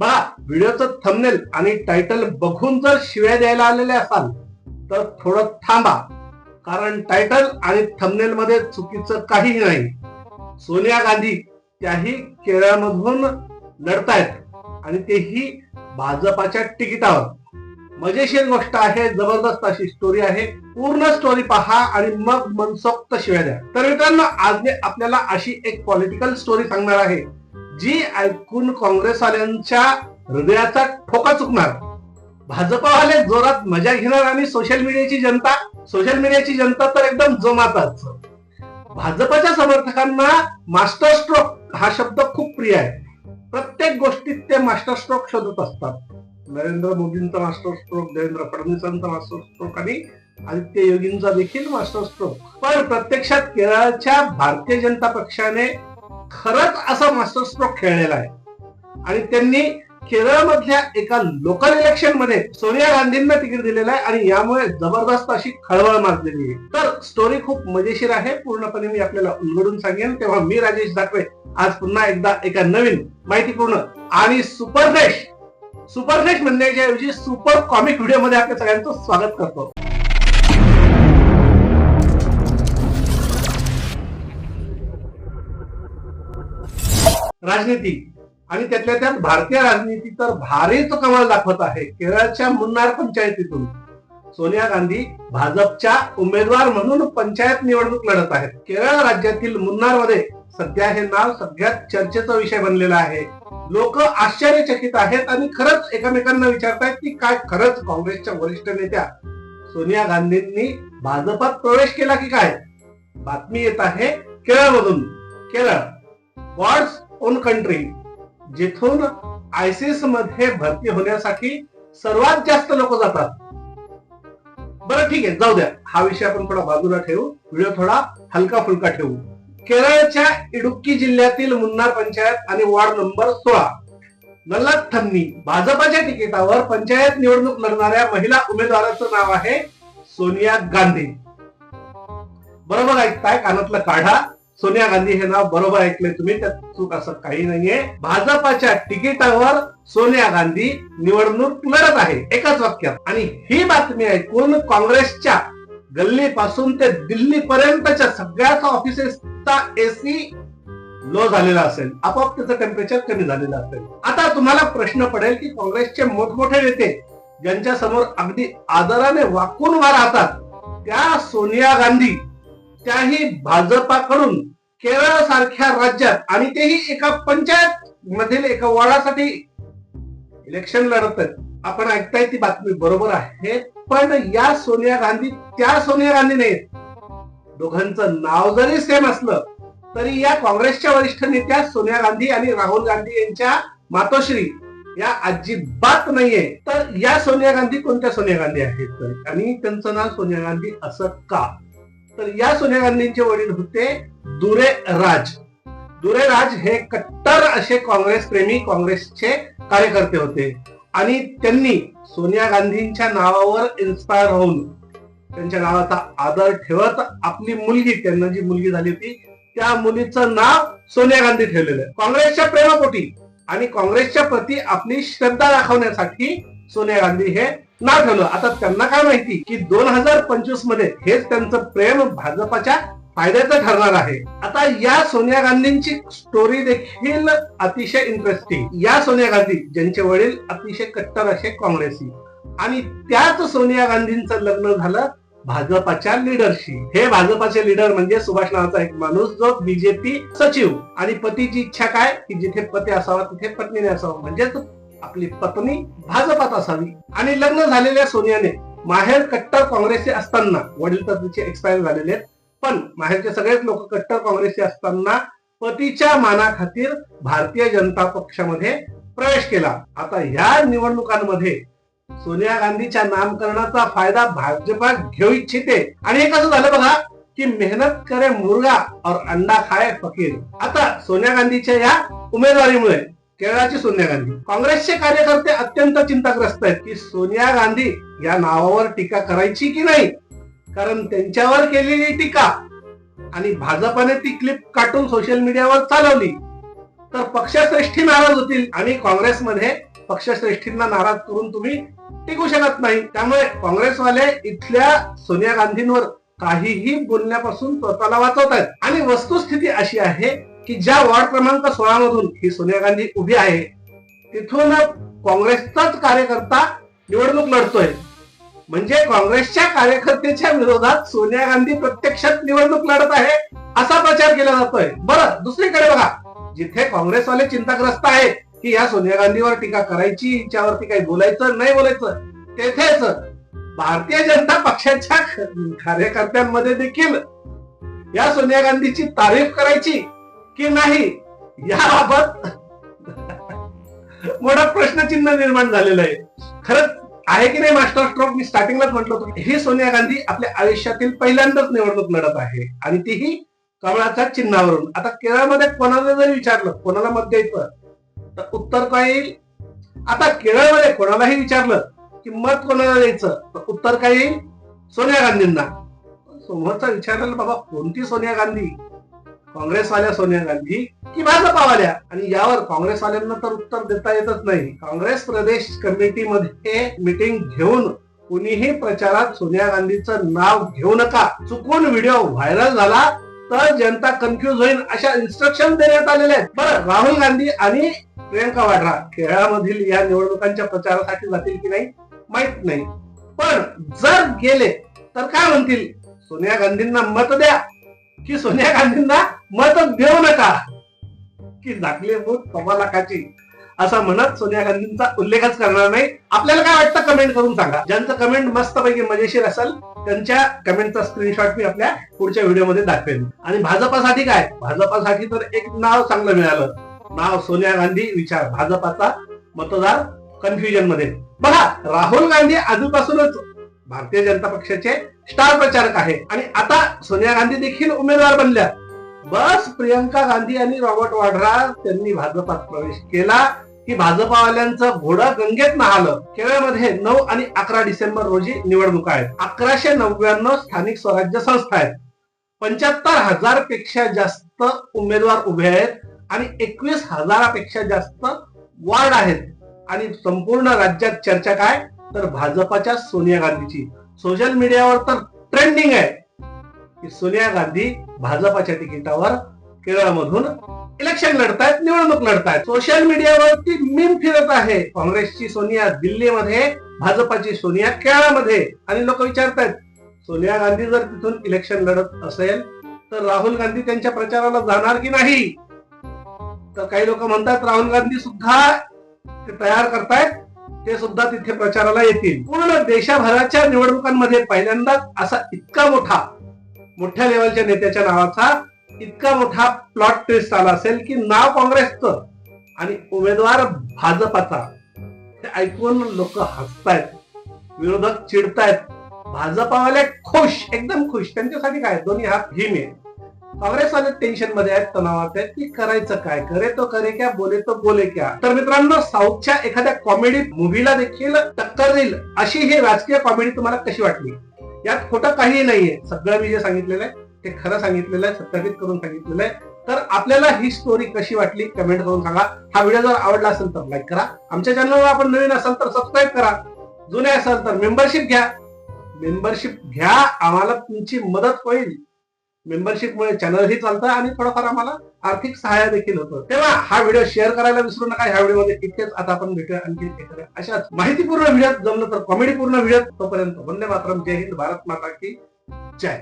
बघा व्हिडिओचं थंबनेल आणि टायटल बघून जर शिव्या द्यायला आलेले असाल तर थोडं थांबा. कारण टायटल आणि थंबनेल मध्ये चुकीचं काहीही नाही. सोनिया गांधी त्याही केरळमधून लढतायत आणि तेही भाजपाच्या तिकिटावर. मजेशीर गोष्ट आहे जबरदस्त अशी स्टोरी आहे. पूर्ण स्टोरी पहा आणि मग मनसोक्त शिवाय द्या. तर मित्रांनो आज मी आपल्याला अशी एक पॉलिटिकल स्टोरी सांगणार आहे. जी ऐकून काँग्रेसवाल्यांच्या हृदयाचा ठोका चुकणार. भाजपावाले जोरात मजा घेणार आणि सोशल मीडियाची जनता सोशल मीडियाची जनता तर एकदम जोमातच. भाजपाच्या समर्थकांना मास्टर स्ट्रोक हा शब्द खूप प्रिय आहे. प्रत्येक गोष्टीत ते मास्टर स्ट्रोक शोधत असतात. नरेंद्र मोदींचा मास्टर स्ट्रोक देवेंद्र फडणवीसांचा मास्टर स्ट्रोक आणि आदित्य योगींचा देखील मास्टर स्ट्रोक पण प्रत्यक्षात केरळच्या भारतीय जनता पक्षाने खरंच असा मास्टर स्ट्रोक खेळलेला आहे. आणि त्यांनी केरळमधल्या एका लोकल इलेक्शनमध्ये सोनिया गांधींना तिकीट दिलेलं आहे आणि यामुळे जबरदस्त अशी खळबळ माजलेली आहे. तर स्टोरी खूप मजेशीर आहे. पूर्णपणे मी आपल्याला उलगडून सांगेन. तेव्हा मी राजेश दाखवे. आज पुन्हा एकदा एका नवीन माहितीपूर्ण आणि सुपरफ्रेश सुपरफ्रेश म्हणण्याच्या ऐवजी सुपर कॉमिक व्हिडिओमध्ये आपल्या सगळ्यांचं स्वागत करतो. राजनीती. आणि त्यातल्या त्यात भारतीय राजनीती तर भारीच कमाल दाखवत आहे. केरळच्या मुन्नार पंचायतीतून. सोनिया गांधी भाजपच्या उमेदवार म्हणून पंचायत निवडणूक लढत आहेत. केरळ राज्यातील मुन्नारमध्ये सध्या हे नाव सगळ्यात चर्चेचा विषय बनलेला आहे. लोक आश्चर्यचकित आहेत आणि खरंच एकमेकांना विचारतायत की काय खरंच काँग्रेसच्या वरिष्ठ नेत्या सोनिया गांधींनी भाजपात प्रवेश केला की काय? बातमी येत आहे केरळमधून. केरळ. गॉड्स ओन कंट्री जिथून आयसीएसमध्ये भरती होण्यासाठी सर्वात जास्त लोक जातात. बरं ठीक आहे जाऊ द्या. हा विषय आपण थोडा बाजूला ठेवू. व्हिडिओ थोडा हलका फुलका ठेवू. केरळच्या इडुक्की जिल्ह्यातील मुन्नार पंचायत आणि वार्ड नंबर सोळा. नल्लाथम्मी भाजपाच्या तिकिटावर पंचायत निवडणूक लढणाऱ्या महिला उमेदवाराचं नाव आहे सोनिया गांधी. बरोबर ऐकताय कानातलं काढा. सोनिया गांधी हे नाव बरोबर ऐकले तुम्ही त्यात चूक असं काही नाहीये. भाजपाच्या तिकिटावर सोनिया गांधी निवडणूक लढत आहे. एकाच वाक्यात आणि ही बातमी ऐकून काँग्रेसच्या गल्ली पासून ते दिल्ली पर्यंतच्या सगळ्याच ऑफिसेसचा एसी लो झालेला असेल. आपोआप त्याचं टेम्परेचर कमी झालेलं असेल. आता तुम्हाला प्रश्न पडेल की काँग्रेसचे मोठमोठे नेते ज्यांच्या समोर अगदी आदराने वाकून उभा राहतात त्या सोनिया गांधी त्याही भाजपाकडून केरळ सारख्या राज्यात आणि तेही एका पंचायत मधील एका वॉर्डासाठी इलेक्शन लढत आपण ऐकताय ती बातमी बरोबर आहे पण या सोनिया गांधी त्या सोनिया गांधी नाहीत दोघांचं नाव जरी सेम असलं तरी या काँग्रेसच्या वरिष्ठ नेत्या सोनिया गांधी आणि राहुल गांधी यांच्या मातोश्री या अजिबात नाहीये. तर या सोनिया गांधी कोणत्या सोनिया गांधी आहेत? आणि त्यांचं नाव सोनिया गांधी असं का? तर या सोनिया गांधींचे वडील होते दुरे राज. दुरे राज हे कट्टर असे काँग्रेस प्रेमी काँग्रेसचे कार्यकर्ते होते. आणि त्यांनी सोनिया गांधींच्या नावावर इन्स्पायर होऊन त्यांच्या नावाचा आदर ठेवत आपली मुलगी त्यांना जी मुलगी झाली होती त्या मुलीचं नाव सोनिया गांधी ठेवलेलं आहे. काँग्रेसच्या प्रेमापोटी आणि काँग्रेसच्या प्रती आपली श्रद्धा दाखवण्यासाठी सोनिया गांधी हे ना झालं. आता त्यांना काय माहिती की दोन हजार पंचवीसमध्ये हेच त्यांचं प्रेम भाजपाच्या फायद्याचं ठरणार आहे. आता या सोनिया गांधींची स्टोरी देखील अतिशय इंटरेस्टिंग या सोनिया गांधी ज्यांचे वडील अतिशय कट्टर असे काँग्रेसी. आणि त्याच सोनिया गांधींचं लग्न झालं भाजपाच्या लीडरशी हे भाजपाचे लीडर म्हणजे सुभाष नावाचा एक माणूस जो बीजेपी सचिव. आणि पतीची इच्छा काय? की जिथे पती असावा तिथे पत्नीने असावं. म्हणजेच आपली पत्नी भाजपात असावी आणि लग्न झालेल्या सोनियाने माहेर कट्टर काँग्रेसचे असताना वडील तर तिचे एक्सपायर झालेले आहेत पण माहेरचे सगळेच लोक कट्टर काँग्रेसचे असताना पतीच्या मानाखातीर भारतीय जनता पक्षामध्ये प्रवेश केला. आता ह्या निवडणुकांमध्ये सोनिया गांधीच्या नामकरणाचा फायदा भाजपा घेऊ इच्छिते. आणि हे कसं झालं बघा की मेहनत करे मुर्गा और अंडा खाय फकीर. आता सोनिया गांधीच्या या उमेदवारीमुळे केरळाची सोनिया गांधी. काँग्रेसचे कार्यकर्ते अत्यंत चिंताग्रस्त आहेत की सोनिया गांधी या नावावर टीका करायची की नाही? कारण त्यांच्यावर केलेली टीका आणि भाजपाने ती क्लिप काढून सोशल मीडियावर चालवली. तर पक्षश्रेष्ठी नाराज होतील आणि काँग्रेसमध्ये पक्षश्रेष्ठींना नाराज करून तुम्ही टिकू शकत नाही. त्यामुळे काँग्रेसवाले इथल्या सोनिया गांधींवर काहीही बोलण्यापासून स्वतःला वाचवत आहेत आणि वस्तुस्थिती अशी आहे की ज्या वॉर्ड क्रमांक सोळा मधून ही सोनिया गांधी उभी आहे तिथून काँग्रेसचाच कार्यकर्ता निवडणूक लढतोय. म्हणजे काँग्रेसच्या कार्यकर्त्याच्या विरोधात सोनिया गांधी प्रत्यक्षात निवडणूक लढत आहे असा प्रचार केला जातोय. बरं दुसरीकडे बघा. जिथे काँग्रेसवाले चिंताग्रस्त आहेत की या सोनिया गांधीवर टीका करायची हिच्यावरती काही बोलायचं नाही बोलायचं तेथेच भारतीय जनता पक्षाच्या कार्यकर्त्यांमध्ये देखील या सोनिया गांधीची तारीफ करायची की नाही? याबाबत मोठा प्रश्नचिन्ह निर्माण झालेलं आहे. खरंच आहे की नाही मास्टर स्ट्रोक मी स्टार्टिंगलाच म्हटलं होतं. हे सोनिया गांधी आपल्या आयुष्यातील पहिल्यांदाच निवडणूक लढत आहे आणि तीही कमळाच्या चिन्हावरून. आता केरळमध्ये कोणाला जरी विचारलं कोणाला मत द्यायचं तर उत्तर काय येईल? आता केरळमध्ये कोणालाही विचारलं की मत कोणाला द्यायचं तर उत्तर काय येईल? सोनिया गांधींना. समोरचा विचारलेला बाबा कोणती सोनिया गांधी? काँग्रेसवाल्या सोनिया गांधी की भाजपावाल्या? आणि यावर काँग्रेसवाल्यांना तर उत्तर देता येतच नाही. काँग्रेस प्रदेश कमिटीमध्ये मिटिंग घेऊन कुणीही प्रचारात सोनिया गांधीचं नाव घेऊ नका. चुकून व्हिडिओ व्हायरल झाला तर जनता कन्फ्युज होईल अशा इन्स्ट्रक्शन देण्यात आलेले आहेत. बरं राहुल गांधी आणि प्रियंका वाड्रा केरळामधील या निवडणुकांच्या प्रचारासाठी जातील की नाही? माहीत नाही. पण जर गेले तर काय म्हणतील? सोनिया गांधींना मत द्या. की सोनिया गांधींना मत देऊ नका. की दाखले मूत सव्वा लाखाची. असं म्हणत सोनिया गांधींचा उल्लेखच करणार नाही. आपल्याला काय वाटतं कमेंट करून सांगा. ज्यांचं कमेंट मस्तपैकी मजेशीर असेल त्यांच्या कमेंटचा स्क्रीनशॉट मी आपल्या पुढच्या व्हिडिओमध्ये दाखवेन. आणि भाजपासाठी काय? भाजपासाठी तर एक नाव चांगलं मिळालं. नाव सोनिया गांधी विचार भाजपाचा मतदार कन्फ्युजनमध्ये. बघा राहुल गांधी आधीपासूनच भारतीय जनता पक्षाचे स्टार प्रचारक आहे. आणि आता सोनिया गांधी देखील उमेदवार बनल्या. बस प्रियंका गांधी आणि रॉबर्ट वाड्रा त्यांनी भाजपात प्रवेश केला. की भाजपावाल्यांचं घोडं गंगेत नहालं. केरळमध्ये नऊ आणि अकरा डिसेंबर रोजी निवडणुका आहेत. अकराशे नव्याण्णव स्थानिक स्वराज्य संस्था आहेत. पंच्याहत्तर हजारपेक्षा जास्त उमेदवार उभे आहेत आणि एकवीस हजारापेक्षा जास्त वार्ड आहेत. आणि संपूर्ण राज्यात चर्चा काय? तर भाजपाच्या सोनिया गांधीची. सोशल मीडियावर तर ट्रेंडिंग आहे. की सोनिया गांधी भाजपाच्या तिकिटावर केरळमधून इलेक्शन लढतायत निवडणूक लढतायत. सोशल मीडियावरती मीम फिरत आहे. काँग्रेसची सोनिया दिल्लीमध्ये भाजपाची सोनिया केरळमध्ये. आणि लोक विचारतायत सोनिया गांधी जर तिथून इलेक्शन लढत असेल तर राहुल गांधी त्यांच्या प्रचाराला जाणार की नाही? तर काही लोक म्हणतात राहुल गांधी सुद्धा ते तयार करतायत ते सुद्धा तिथे प्रचाराला येतील. पूर्ण देशभराच्या निवडणुकांमध्ये पहिल्यांदाच असा इतका मोठा मोठ्या लेवलच्या नेत्याच्या नावाचा इतका मोठा प्लॉट ट्विस्ट आला असेल की नाव काँग्रेसचं आणि उमेदवार भाजपाचा. हे ऐकून लोक हसतायत विरोधक चिडतायत. भाजपावाले खुश एकदम खुश. त्यांच्यासाठी काय? दोन्ही हात भीम आहे काँग्रेसवाले टेन्शनमध्ये आहेत तणावात आहेत की करायचं काय? करे तो करे क्या बोले तो बोले क्या? तर मित्रांनो साऊथच्या एखाद्या कॉमेडी मूवीला देखील टक्कर देईल अशी ही राजकीय कॉमेडी तुम्हाला कशी वाटली? यात खोटं काही नाहीये. सगळं मी जे सांगितलेलं आहे ते खरं सांगितलेलं आहे सत्यापित करून सांगितलेलं आहे. तर आपल्याला ही स्टोरी कशी वाटली कमेंट करून सांगा. हा व्हिडिओ जर आवडला असेल तर लाईक करा. आमच्या चॅनलवर आपण नवीन असाल तर सबस्क्राईब करा. जुने असाल तर मेंबरशिप घ्या. मेंबरशिप घ्या. आम्हाला तुमची मदत होईल. मेंबरशिपमुळे चॅनलही चालतं आणि थोडंफार आम्हाला आर्थिक सहाय्य देखील होतं. तेव्हा हा व्हिडिओ शेअर करायला विसरू नका. ह्या व्हिडिओमध्ये इतकेच आता आपण भेटूया आणखी एखाद्या अशाच माहितीपूर्ण व्हिडिओत जमलं तर कॉमेडीपूर्ण व्हिडिओत तोपर्यंत वंदे मातरम. जय हिंद भारत माता की जय.